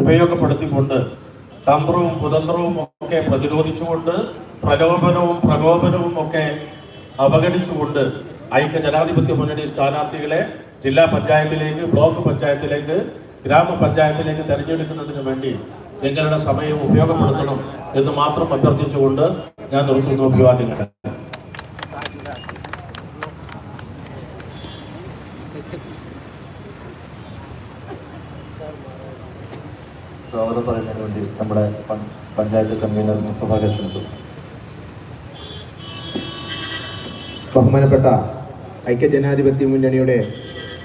ഉപയോഗപ്പെടുത്തിക്കൊണ്ട് തന്ത്രവും കുതന്ത്രവും ഒക്കെ പ്രതിരോധിച്ചുകൊണ്ട് പ്രലോഭനവും പ്രകോപനവും ഒക്കെ അവഗണിച്ചുകൊണ്ട് ഐക്യ ജനാധിപത്യ മുന്നണി സ്ഥാനാർത്ഥികളെ ജില്ലാ പഞ്ചായത്തിലേക്ക് ബ്ലോക്ക് പഞ്ചായത്തിലേക്ക് ഗ്രാമപഞ്ചായത്തിലേക്ക് തെരഞ്ഞെടുക്കുന്നതിന് വേണ്ടി നിങ്ങളുടെ സമയം ഉപയോഗപ്പെടുത്തണം എന്ന് മാത്രം അഭ്യർത്ഥിച്ചുകൊണ്ട് ഞാൻ നിർത്തുന്നു അഭിവാദ്യങ്ങൾ. സ്വാഗതം പറയുന്നതിന് വേണ്ടി നമ്മുടെ പഞ്ചായത്ത് കൺവീനർ മുസ്തഫ ക്ഷണിച്ചു. ബഹുമാനപ്പെട്ട ഐക്യ ജനാധിപത്യ മുന്നണിയുടെ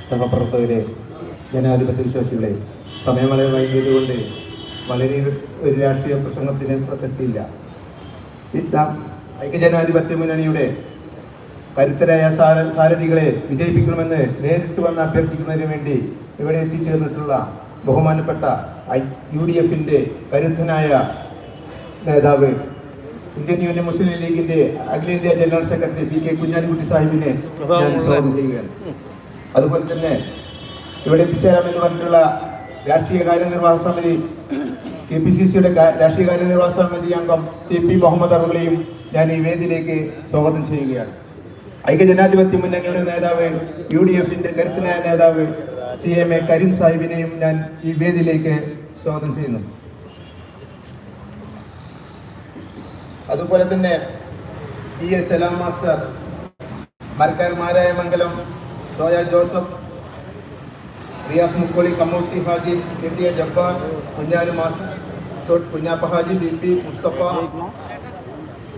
സഹപ്രവർത്തകരെ ജനാധിപത്യ വിശ്വാസികളെ സമയം വളരെ വൈകിയതുകൊണ്ട് വളരെ ഒരു രാഷ്ട്രീയ പ്രസംഗത്തിന് പ്രസക്തിയില്ല. ഐക്യ ഐക്യജനാധിപത്യ മുന്നണിയുടെ കരുത്തരായ സാര സാരഥികളെ വിജയിപ്പിക്കണമെന്ന് നേരിട്ട് വന്ന് അഭ്യർത്ഥിക്കുന്നതിന് വേണ്ടി ഇവിടെ എത്തിച്ചേർന്നിട്ടുള്ള ബഹുമാനപ്പെട്ട യു ഡി എഫിന്റെ കരുത്തനായ നേതാവ് ഇന്ത്യൻ യൂണിയൻ മുസ്ലിം ലീഗിന്റെ അഖിലേന്ത്യാ general secretary P K Kunhalikutty സാഹിബിനെ ഞാൻ സ്വാഗതം ചെയ്യുകയാണ്. അതുപോലെ തന്നെ ഇവിടെ എത്തിച്ചേരാമെന്ന് പറഞ്ഞിട്ടുള്ള രാഷ്ട്രീയ കാര്യനിർവാഹ സമിതി കെ പി സി സിയുടെ രാഷ്ട്രീയ കാര്യനിർവാഹ സമിതി അംഗം സി പി മുഹമ്മദ് അറുകളെയും ഞാൻ ഈ വേദിയിലേക്ക് സ്വാഗതം ചെയ്യുകയാണ്. ഐക്യജനാധിപത്യ മുന്നണിയുടെ നേതാവ് യു ഡി എഫിന്റെ കരുത്തനായ നേതാവ് സി എം എ കരീം സാഹിബിനെയും ഞാൻ ഈ വേദിയിലേക്ക് സ്വാഗതം ചെയ്യുന്നു. അതുപോലെ തന്നെ P S Salam master Marakkar Marayamangalam Soya Joseph Riyas Mukkoli Kammutty Haji A T A Jabbar Kunhalu master തൊട്ട് കുഞ്ഞാപ്പ ഹാജി സി പി മുസ്തഫ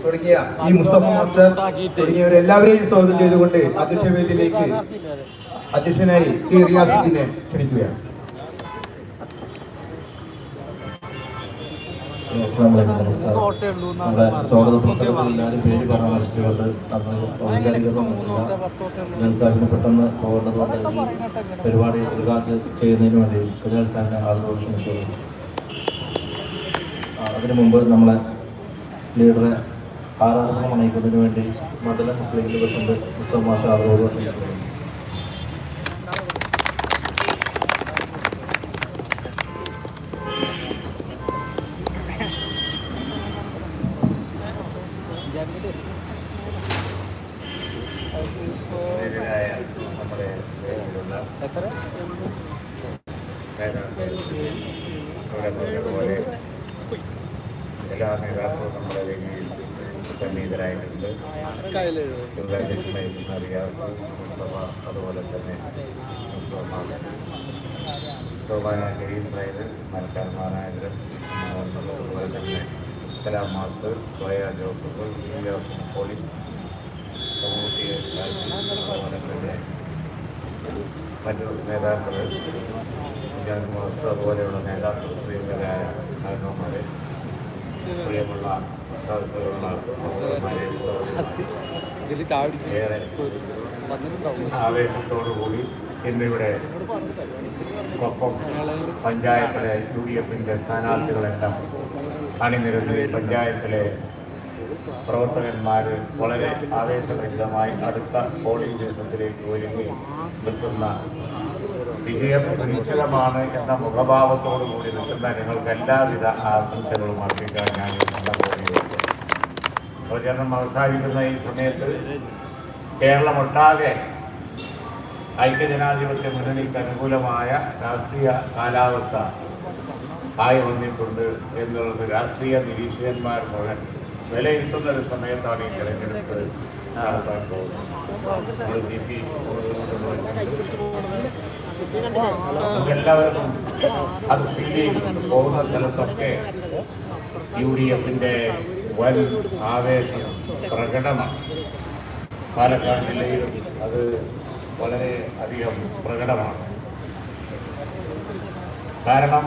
തുടങ്ങിയ ഈ മുസ്തഫ മാസ്റ്റർ തുടങ്ങിയവരെല്ലാവരെയും സ്വാഗതം ചെയ്തുകൊണ്ട് അധ്യക്ഷ വേദിയിലേക്ക് അധ്യക്ഷനായി ടി റിയാസുദ്ദീനെ ക്ഷണിക്കുകയാണ്. നമസ്കാരം നമ്മുടെ സ്വാഗത പ്രസംഗത്തിൽ എല്ലാവരും പേര് പരാമർശിച്ചുകൊണ്ട് അന്ന് സാഹിബിന് പെട്ടെന്ന് പോകേണ്ടതുകൊണ്ട് ഈ പരിപാടി ഉദ്ഘാടനം ചെയ്യുന്നതിന് വേണ്ടി കുഞ്ഞാൽ സാഹിബിനെ ആളുകൾ ക്ഷണിച്ചു അതിനു മുമ്പ് നമ്മളെ ലീഡറെ ആരാധന അണയിക്കുന്നതിന് വേണ്ടി മണ്ഡലം മുസ്ലിം ലീഗ് പ്രസിഡന്റ് മുസ്തഫ മാഷ ആളുകളോട് ക്ഷണിച്ചു പറഞ്ഞതുപോലെ എല്ലാ നേതാക്കളും നമ്മുടെ വേദിയിൽ സന്നിഹിതരായിട്ടുണ്ട് റിയാസ് അതുപോലെ തന്നെ ബഹുമാനായ കരീം സാഹിബ് സലാം മാസ്റ്റർ സോയ ജോസഫ് ഇലിയാസ് പോളി കമ്മ്യൂണിറ്റിയെ അതുപോലെ മറ്റു നേതാക്കൾ ഞാൻ മാസ്റ്റർ അതുപോലെയുള്ള നേതാക്കൾ പ്രിയങ്കരായ കാരണവന്മാരെ പ്രിയമുള്ള സദസ്സുകളുള്ള സഹോദരന്മാരെ സഹോദരി ഏറെ ആവേശത്തോടുകൂടി ഇന്നിവിടെ കൊപ്പം പഞ്ചായത്തിലെ യു ഡി എഫിന്റെ സ്ഥാനാർത്ഥികളെല്ലാം അണിനിരന്ന് പഞ്ചായത്തിലെ പ്രവർത്തകന്മാർ വളരെ ആവേശഭരിതമായി അടുത്ത പോളിംഗ് ദിവസത്തിലേക്ക് ഒരുങ്ങി നിൽക്കുന്ന വിജയം സുനിശ്ചിതമാണ് എന്ന മുഖഭാവത്തോടു കൂടി നിൽക്കുന്ന നിങ്ങൾക്ക് എല്ലാവിധ ആശംസകളും അർപ്പിക്കാൻ ഞാൻ പ്രചരണം അവസാനിക്കുന്ന ഈ സമയത്ത് കേരളമൊട്ടാകെ ഐക്യജനാധിപത്യ മുന്നണിക്ക് അനുകൂലമായ രാഷ്ട്രീയ കാലാവസ്ഥ ആയി വന്നിട്ടുണ്ട് എന്നുള്ളത് രാഷ്ട്രീയ നിരീക്ഷകന്മാർ മുഴുവൻ വിലയിരുത്തുന്ന ഒരു സമയത്താണ് ഈ തെരഞ്ഞെടുപ്പ് നടത്താൻ പോകുന്നത്. സി പി എല്ലാവർക്കും അത് ഫീൽ ചെയ്ത് പോകുന്ന സ്ഥലത്തൊക്കെ യു ഡി എഫിന്റെ വൻ ആവേശം പ്രകടമാണ്. പാലക്കാട് ജില്ലയിലും അത് വളരെ അധികം പ്രകടമാണ്. കാരണം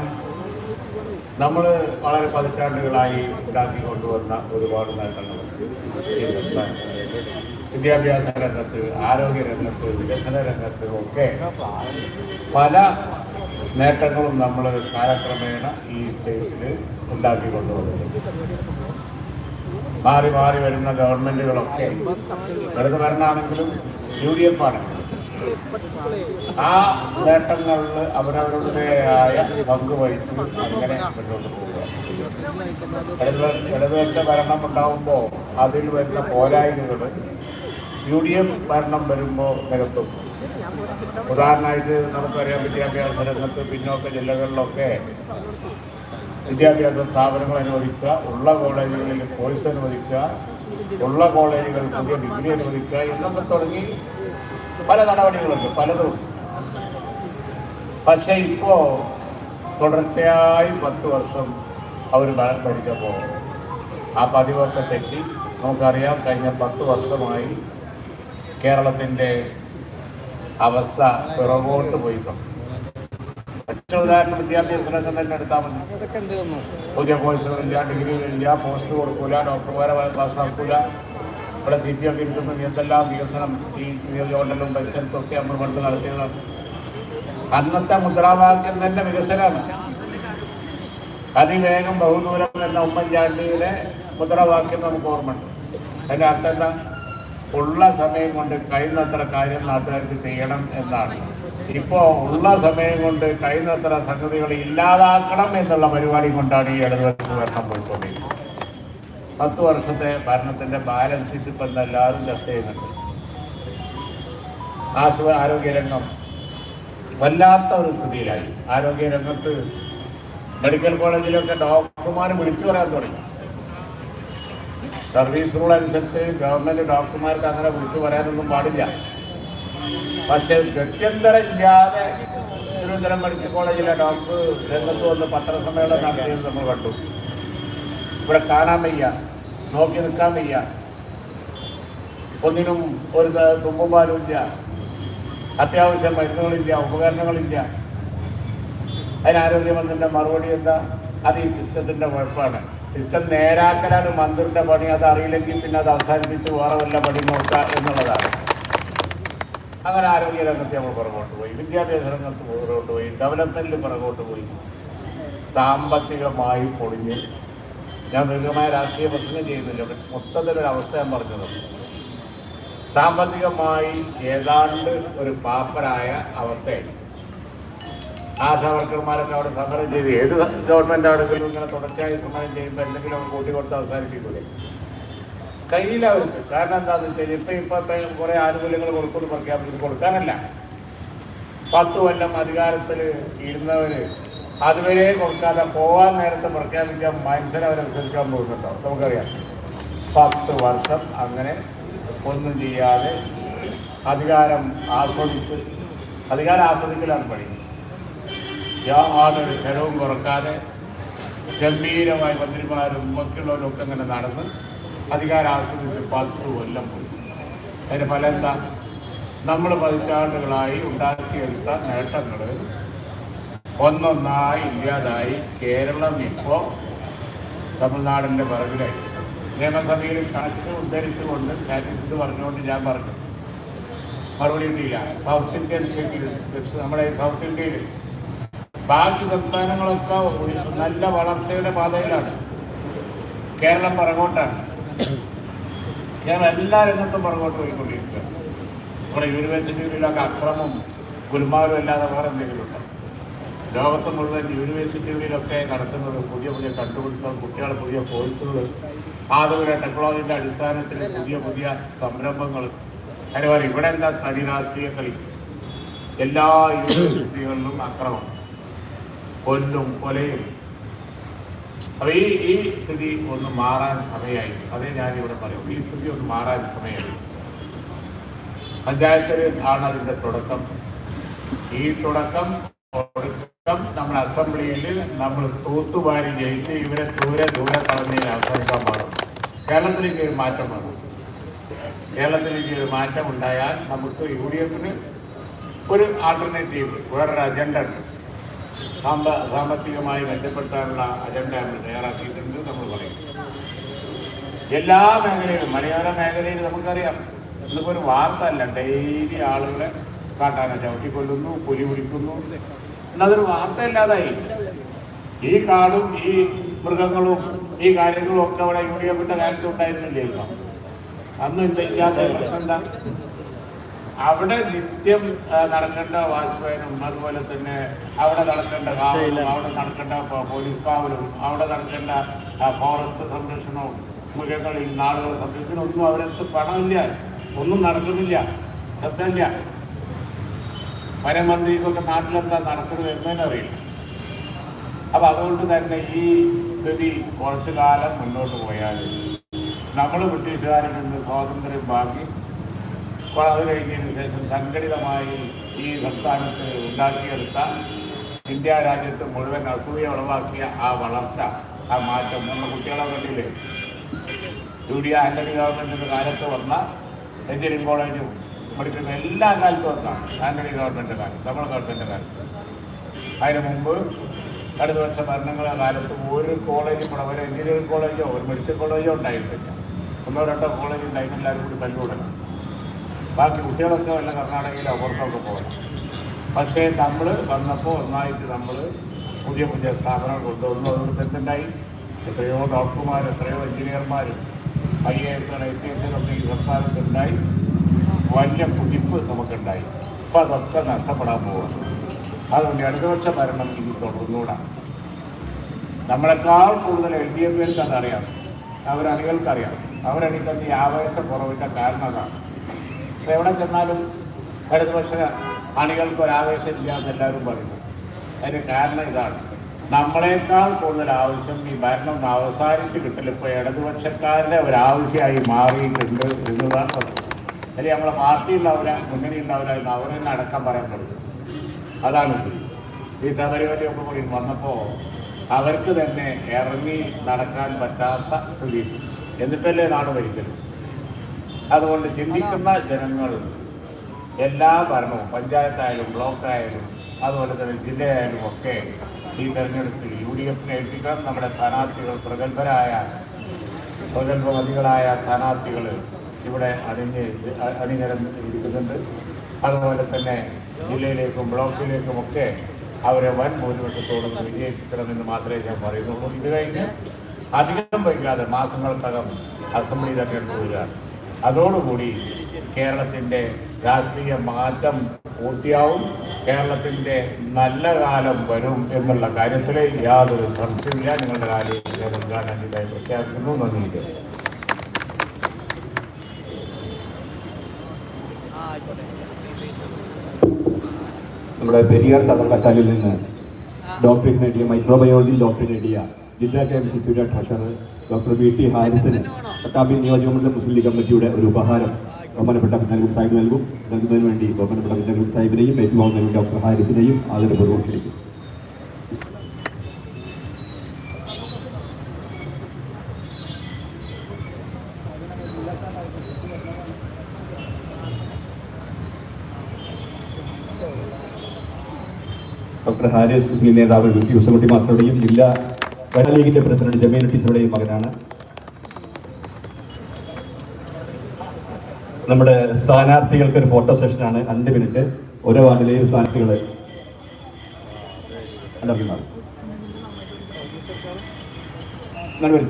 നമ്മൾ വളരെ പതിറ്റാണ്ടുകളായി ഉണ്ടാക്കി കൊണ്ടുവന്ന ഒരുപാട് നേട്ടങ്ങളുണ്ട് ഈ സംസ്ഥാനത്ത് വിദ്യാഭ്യാസ രംഗത്ത് ആരോഗ്യ രംഗത്ത് വികസന രംഗത്ത് ഒക്കെ പല നേട്ടങ്ങളും നമ്മൾ കാലക്രമേണ ഈ സ്റ്റേറ്റിൽ ഉണ്ടാക്കി കൊണ്ടുവന്നിട്ടുണ്ട് മാറി മാറി വരുന്ന ഗവൺമെന്റുകളൊക്കെ ഇടത് യു ഡി എഫ് ആണെങ്കിലും ആ നേട്ടങ്ങളിൽ അവരവരുടേതായ പങ്ക് വഹിച്ച് അങ്ങനെ മുന്നോട്ട് പോവുക. ഇടത് ഇടതുപക്ഷ ഭരണം ഉണ്ടാകുമ്പോൾ അതിൽ വരുന്ന പോരായ്മകൾ യു ഡി എഫ് ഭരണം വരുമ്പോൾ നികത്തും ഉദാഹരണമായിട്ട് നമുക്കറിയാം വിദ്യാഭ്യാസ രംഗത്ത് പിന്നോക്ക ജില്ലകളിലൊക്കെ വിദ്യാഭ്യാസ സ്ഥാപനങ്ങൾ അനുവദിക്കുക ഉള്ള കോളേജുകളിൽ കോഴ്സ് അനുവദിക്കുക ഉള്ള കോളേജുകൾ പുതിയ ഡിഗ്രി അനുവദിക്കുക എന്നൊക്കെ തുടങ്ങി പല നടപടികളുണ്ട് പലതും. പക്ഷെ ഇപ്പോ തുടർച്ചയായി പത്ത് വർഷം അവർ ഭരിച്ചപ്പോൾ ആ പതിവൊക്കെ തെറ്റി നമുക്കറിയാം കഴിഞ്ഞ പത്ത് വർഷമായി കേരളത്തിന്റെ അവസ്ഥ പിറകോട്ട് പോയിട്ടുണ്ട് മറ്റൊരു ഉദാഹരണം വിദ്യാഭ്യാസ രംഗം തന്നെ എടുത്താൽ മതി. പുതിയ കോഴ്സുകളില്ല ഡിഗ്രികളില്ല പോസ്റ്റ് കൊടുക്കൂല ഡോക്ടർമാരെ പാസ്സാക്കൂല. ഇവിടെ സി പി എം ഇരിക്കുന്ന എന്തെല്ലാം വികസനം ഈ നിയോജകമണ്ഡലവും പരിസരത്തൊക്കെ നമ്മൾ പണ്ട് നടത്തിയതാണ്. അന്നത്തെ മുദ്രാവാക്യം തന്നെ വികസനമാണ്. അതിവേഗം ബഹുദൂരം എന്ന ഉമ്മൻചാണ്ടിയുടെ മുദ്രാവാക്യം നമുക്ക് ഓർമ്മയുണ്ട്. അതിന്റെ അർത്ഥം എന്താ? ഉള്ള സമയം കൊണ്ട് കഴിയുന്നത്ര കാര്യം നാട്ടുകാർക്ക് ചെയ്യണം എന്നാണ്. ഇപ്പോൾ ഉള്ള സമയം കൊണ്ട് കഴിയുന്നത്ര സംഗതികൾ ഇല്ലാതാക്കണം എന്നുള്ള പരിപാടി കൊണ്ടാണ് ഈ ഇടതുപക്ഷ ഭരണം പോയിക്കൊണ്ടിരിക്കുന്നത്. പത്ത് വർഷത്തെ ഭരണത്തിന്റെ ബാലൻസ് ഷീറ്റ് ഇപ്പം എല്ലാവരും ചർച്ച ചെയ്യുന്നുണ്ട്. ആശുപ ആരോഗ്യരംഗം വല്ലാത്ത ഒരു സ്ഥിതിയിലായി. ആരോഗ്യരംഗത്ത് മെഡിക്കൽ കോളേജിലൊക്കെ ഡോക്ടർമാർ വിളിച്ചു പറയാൻ തുടങ്ങി. സർവീസ് റൂൾ അനുസരിച്ച് ഗവൺമെന്റ് ഡോക്ടർമാർക്ക് അങ്ങനെ വിളിച്ചു പറയാനൊന്നും പാടില്ല. പക്ഷെ ഗത്യന്തരമില്ലാതെ തിരുവനന്തപുരം മെഡിക്കൽ കോളേജിലെ ഡോക്ടർ രംഗത്ത് വന്ന് പത്രസമ്മേളനം നടത്തിയത് നമ്മൾ കണ്ടു. ഇവിടെ കാണാൻ വയ്യ. നോക്കി നിൽക്കാൻ വയ്യ. ഒന്നിനും ഒരു ത- തുമ്പുപാലും ഇല്ല. അത്യാവശ്യം മരുന്നുകളില്ല ഉപകരണങ്ങളില്ല. അതിന് ആരോഗ്യമന്ത്രിന്റെ മറുപടി എന്താ? അത് ഈ സിസ്റ്റത്തിന്റെ കുഴപ്പമാണ്. സിസ്റ്റം നേരാക്കലാണ് മന്ത്രിന്റെ പണി. അത് അറിയില്ലെങ്കിൽ പിന്നെ അത് അവസാനിപ്പിച്ച് വേറെ വല്ല പണി നോക്കുക എന്നുള്ളതാണ്. അങ്ങനെ ആരോഗ്യ രംഗത്ത് നമ്മൾ പുറകോട്ട് പോയി. വിദ്യാഭ്യാസ രംഗത്ത് പുറകോട്ട് പോയി. ഡെവലപ്മെന്റിൽ പുറകോട്ട് പോയി. സാമ്പത്തികമായി പൊളിഞ്ഞ് ഞാൻ ദീർഘമായ രാഷ്ട്രീയ പ്രസംഗം ചെയ്യുന്നില്ല. മൊത്തത്തിലൊരു അവസ്ഥ ഞാൻ പറഞ്ഞത്. സാമ്പത്തികമായി ഏതാണ്ട് ഒരു പാപ്പരായ അവസ്ഥയാണ്. ആശാവർക്കർമാരൊക്കെ അവിടെ സമരം ചെയ്ത്. ഏത് ഗവൺമെന്റ് ആണെങ്കിലും ഇങ്ങനെ തുടർച്ചയായി സമരം ചെയ്യുമ്പോൾ എന്തെങ്കിലും കൂട്ടി കൊടുത്ത് അവസാനിപ്പിക്കൂലേ കഴിയില്ല അവർക്ക് കാരണം എന്താണെന്ന് വെച്ചാൽ ഇപ്പം ഇപ്പം കുറേ ആനുകൂല്യങ്ങൾ കൊടുക്കുന്നു പ്രഖ്യാപിച്ചിട്ട് കൊടുക്കാനല്ല. പത്ത് കൊല്ലം അധികാരത്തിൽ ഇരുന്നവര് അതുവരെ കൊടുക്കാതെ പോകാൻ നേരത്തെ പ്രഖ്യാപിക്കാൻ മനുഷ്യരെ അവരനുസരിക്കാൻ പോകുന്നുണ്ടോ? നമുക്കറിയാം. പത്ത് വർഷം അങ്ങനെ ഒന്നും ചെയ്യാതെ അധികാരം ആസ്വദിച്ച് അധികാരം ആസ്വദിക്കലാണ് പണി. യാതൊരു ചെലവും കുറക്കാതെ ഗംഭീരമായി മന്ത്രിമാരും മറ്റുള്ളവരും ഒക്കെ അങ്ങനെ നടന്ന് അധികാരം ആസ്വദിച്ച് പത്ത് കൊല്ലം പോയി. അതിന് ഫലം എന്താ? നമ്മൾ പതിറ്റാണ്ടുകളായി ഉണ്ടാക്കിയെടുത്ത നേട്ടങ്ങൾ ഒന്നൊന്നായി ഇല്ലാതായി കേരളം ഇപ്പോൾ തമിഴ്നാടിന്റെ പിറകിലായി. നിയമസഭയിൽ കണക്ക് ഉദ്ധരിച്ചുകൊണ്ട് സ്റ്റാറ്റിസ്റ്റിക്സ് പറഞ്ഞുകൊണ്ട് ഞാൻ പറഞ്ഞു. മറുപടി കിട്ടിയില്ല. സൗത്ത് ഇന്ത്യൻ സ്റ്റേറ്റിൽ നമ്മുടെ സൗത്ത് ഇന്ത്യയിൽ ബാക്കി സംസ്ഥാനങ്ങളൊക്കെ നല്ല വളർച്ചയുടെ പാതയിലാണ്. കേരളം പുറകോട്ടാണ്. കേരളം എല്ലാ രംഗത്തും പുറകോട്ട് പോയിക്കൊണ്ടിരിക്കുക നമ്മുടെ യൂണിവേഴ്സിറ്റികളിലൊക്കെ അക്രമം ഗുരുമാരും അല്ലാതെ വേറെ എന്തെങ്കിലും ഉണ്ടോ? ലോകത്ത് മുഴുവൻ യൂണിവേഴ്സിറ്റികളിലൊക്കെ നടക്കുന്നത് പുതിയ പുതിയ കണ്ടുപിടുത്തം കുട്ടികളെ പുതിയ കോഴ്സുകൾ ആധുനിക ടെക്നോളജിയുടെ അടിസ്ഥാനത്തിൽ പുതിയ പുതിയ സംരംഭങ്ങൾ. അതിന് പറയും ഇവിടെ എന്താ തനി രാഷ്ട്രീയ കളി? എല്ലാ യൂണിവേഴ്സിറ്റികളിലും അക്രമം. കൊല്ലും കൊലയും. അപ്പൊ ഈ ഈ സ്ഥിതി ഒന്ന് മാറാൻ സമയമായി അതേ ഞാനിവിടെ പറയും. ഈ സ്ഥിതി ഒന്ന് മാറാൻ സമയമായി പഞ്ചായത്തിൽ ആണ് അതിന്റെ തുടക്കം. ഈ തുടക്കം നമ്മുടെ അസംബ്ലിയിൽ നമ്മൾ തൂത്തുവാരി ജയിച്ച് ഇവരെ ദൂരെ ദൂരെ കളഞ്ഞതിൽ അവസാനിക്കാൻ പാടും കേരളത്തിലേക്ക് ഒരു മാറ്റം വന്നു. കേരളത്തിലേക്ക് ഒരു മാറ്റം ഉണ്ടായാൽ നമുക്ക് യു ഡി എഫിന് ഒരു ആൾട്ടർനേറ്റീവ് വേറൊരു അജണ്ട ഉണ്ട്. സാമ്പ സാമ്പത്തികമായി മെച്ചപ്പെടുത്താനുള്ള അജണ്ട നമ്മൾ തയ്യാറാക്കിയിട്ടുണ്ട് നമ്മൾ പറയും. എല്ലാ മേഖലയിലും മലയോര മേഖലയിൽ നമുക്കറിയാം. ഇന്നിപ്പോൾ ഒരു വാർത്ത അല്ല ഡെയിലി ആളുകളെ കാട്ടാന ചവിട്ടിക്കൊല്ലുന്നു പുലി പിടിക്കുന്നു എന്നതൊരു വാർത്തയില്ലാതായി. ഈ കാടും ഈ മൃഗങ്ങളും ഈ കാര്യങ്ങളും ഒക്കെ അവിടെ യു ഡി എഫിന്റെ കാലത്ത് ഉണ്ടായിരുന്നില്ലേ അന്ന് ഇല്ലാത്ത പ്രശ്നം എന്താ? അവിടെ നിത്യം നടക്കേണ്ട വാജ്പേയനും അതുപോലെ തന്നെ അവിടെ നടക്കേണ്ട കാവലും അവിടെ നടക്കേണ്ട പോലീസ് കാവലും അവിടെ നടക്കേണ്ട ഫോറസ്റ്റ് സംരക്ഷണവും മൃഗങ്ങളിൽ നാടുകൾ സംരക്ഷണമൊന്നും അവരടുത്ത് പണമില്ല. ഒന്നും നടക്കുന്നില്ല. ശബ്ദമില്ല വനമന്ത്രിക്കൊക്കെ നാട്ടിലെന്താ നടക്കുന്നത് എന്നതിനെ അറിയില്ല അപ്പൊ അതുകൊണ്ട് തന്നെ ഈ സ്ഥിതി കുറച്ചു കാലം മുന്നോട്ട് പോയാൽ നമ്മൾ ബ്രിട്ടീഷുകാരിൽ നിന്ന് സ്വാതന്ത്ര്യം ബാക്കി അത് കഴിഞ്ഞതിന് ശേഷം സംഘടിതമായി ഈ സംസ്ഥാനത്ത് ഉണ്ടാക്കിയെടുത്ത ഇന്ത്യ രാജ്യത്ത് മുഴുവൻ അസൂയ ഉളവാക്കിയ ആ വളർച്ച ആ മാറ്റം നമ്മുടെ കുട്ടികളെ കണ്ടില്ലേ? യു ഡി ആന്റണി ഗവൺമെന്റിന്റെ കാലത്ത് വന്ന എഞ്ചിനീയറിംഗ് കോളേജും മെഡിക്കൽ എല്ലാ കാലത്തും ഒന്നാണ് ആന്റണി ഗവൺമെന്റിന്റെ കാലത്ത് നമ്മുടെ ഗവൺമെന്റിന്റെ കാലത്ത്. അതിന് മുമ്പ് അടുത്ത വർഷ ഭരണങ്ങളെ കാലത്ത് ഒരു കോളേജ് ഇവിടെ ഒരു എഞ്ചിനീയറിംഗ് കോളേജോ ഒരു മെഡിക്കൽ കോളേജോ ഉണ്ടായിട്ടില്ല. ഒന്നോ രണ്ടോ കോളേജ് ഉണ്ടായിരുന്നു എല്ലാവരും കൂടി തല്ലുകൂടണം. ബാക്കി കുട്ടികളൊക്കെ വല്ല കർണാടകയിലോ പുറത്തൊക്കെ പോകണം. പക്ഷേ നമ്മൾ വന്നപ്പോൾ ഒന്നായിട്ട് നമ്മൾ പുതിയ പുതിയ സ്ഥാപനങ്ങൾ കൊണ്ടുവന്നു. അതുകൊണ്ട് എന്തുണ്ടായി? എത്രയോ ഡോക്ടർമാർ എത്രയോ എഞ്ചിനീയർമാർ I A S I P S ഒക്കെ ഈ സംസ്ഥാനത്തുണ്ടായി വലിയ കുതിപ്പ് നമുക്കുണ്ടായി. അപ്പം അതൊക്കെ നഷ്ടപ്പെടാൻ പോവുകയാണ് അതുകൊണ്ട് ഇടതുപക്ഷ ഭരണം ഇനി തുടർന്നുകൂടാ. നമ്മളെക്കാൾ കൂടുതൽ എൽ ഡി എഫുകാർക്ക് അതറിയാം. അവരണികൾക്കറിയാം. അവരണി തന്നെ ഈ ആവേശക്കുറവിന്റെ കാരണം അതാണ്. അപ്പം എവിടെ ചെന്നാലും ഇടതുപക്ഷ അണികൾക്ക് ഒരു ഇല്ലാന്ന് എല്ലാവരും പറയുന്നു. അതിന് കാരണം ഇതാണ്. നമ്മളെക്കാൾ കൂടുതൽ ആവശ്യം ഈ ഭരണം ഒന്ന് അവസാനിച്ച് കിട്ടലിപ്പോൾ ഇടതുപക്ഷക്കാരുടെ ഒരാവശ്യമായി മാറിയിട്ടുണ്ട് എന്നുള്ളതാണ് അല്ലെങ്കിൽ നമ്മളെ പാർട്ടി ഉണ്ടാവില്ല മുന്നണി ഉണ്ടാവില്ല എന്ന് അവർ തന്നെ അടക്കം പറയാൻ പറ്റും അതാണ്. ഈ ശബരിമലയൊക്കെ കൂടി വന്നപ്പോൾ അവർക്ക് തന്നെ ഇറങ്ങി നടക്കാൻ പറ്റാത്ത സ്ഥിതി. എന്നിട്ടല്ലേ നാട് ഭരിക്കുന്നത് അതുകൊണ്ട് ചിന്തിക്കുന്ന ജനങ്ങൾ എല്ലാ ഭരണവും പഞ്ചായത്തായാലും ബ്ലോക്കായാലും അതുപോലെ തന്നെ ജില്ലയായാലും ഒക്കെ ഈ തെരഞ്ഞെടുപ്പിൽ യു ഡി എഫിനെ ഏൽപ്പിക്കണം. നമ്മുടെ സ്ഥാനാർത്ഥികൾ പ്രഗത്ഭരായ പ്രഗത്ഭമതികളായ സ്ഥാനാർത്ഥികൾ ഇവിടെ അണിഞ്ഞ് അ- അണിനിരന്ന് ഇരിക്കുന്നുണ്ട്. അതുപോലെ തന്നെ ജില്ലയിലേക്കും ബ്ലോക്കിലേക്കും ഒക്കെ അവരെ വൻ ഭൂരിപക്ഷത്തോടും വിജയിപ്പിക്കണമെന്ന് മാത്രമേ ഞാൻ പറയുന്നുള്ളൂ. ഇത് കഴിഞ്ഞ് അധികം വൈകാതെ മാസങ്ങൾക്കകം അസംബ്ലി തെരഞ്ഞെടുപ്പ് വരികയാണ്. അതോടുകൂടി കേരളത്തിന്റെ രാഷ്ട്രീയ മാറ്റം പൂർത്തിയാവും. കേരളത്തിന്റെ നല്ല കാലം വരും എന്നുള്ള കാര്യത്തിൽ യാതൊരു സംശയമില്ല നിങ്ങളുടെ കാര്യം ഞാൻ പ്രഖ്യാപിക്കുന്നു. നന്ദി. നമ്മുടെ പെരിയാർ സർവകലാശാലയിൽ നിന്ന് ഡോക്ടറേറ്റ് നേടിയ മൈക്രോബയോളജി ഡോക്ടറേറ്റ് നേടിയ ജില്ലാ K M treasurer doctor V T ഹാരിസന് Pattambi നിയോജകമണ്ഡലം മുസ്ലിം ലീഗ് കമ്മിറ്റിയുടെ ഒരു ഉപഹാരം ബഹുമാനപ്പെട്ട പിന്നാലൂർ സാഹിബ് നൽകും. നൽകുന്നതിന് വേണ്ടി ബഹുമാനപ്പെട്ട പിന്നാലൂർ സാഹിബിനെയും ഏറ്റവും ഡോക്ടർ ഹാരിസിനെയും ആദരപൂർവം ക്ഷണിക്കും ഡോക്ടർ ഹാരിസ് മുസ്ലിം നേതാവ് യൂസഫുട്ടി മാസ്റ്ററുടെയും ജില്ലാ വനിതാ ലീഗിന്റെ പ്രസിഡന്റ് ജമീൽ ടീച്ചറുടെയും മകനാണ്. നമ്മുടെ സ്ഥാനാർത്ഥികൾക്ക് ഒരു ഫോട്ടോ സെഷനാണ് രണ്ട് മിനിറ്റ്. ഓരോ വാർഡിലെയും സ്ഥാനാർത്ഥികൾ അടർന്നാണ്. ഒരു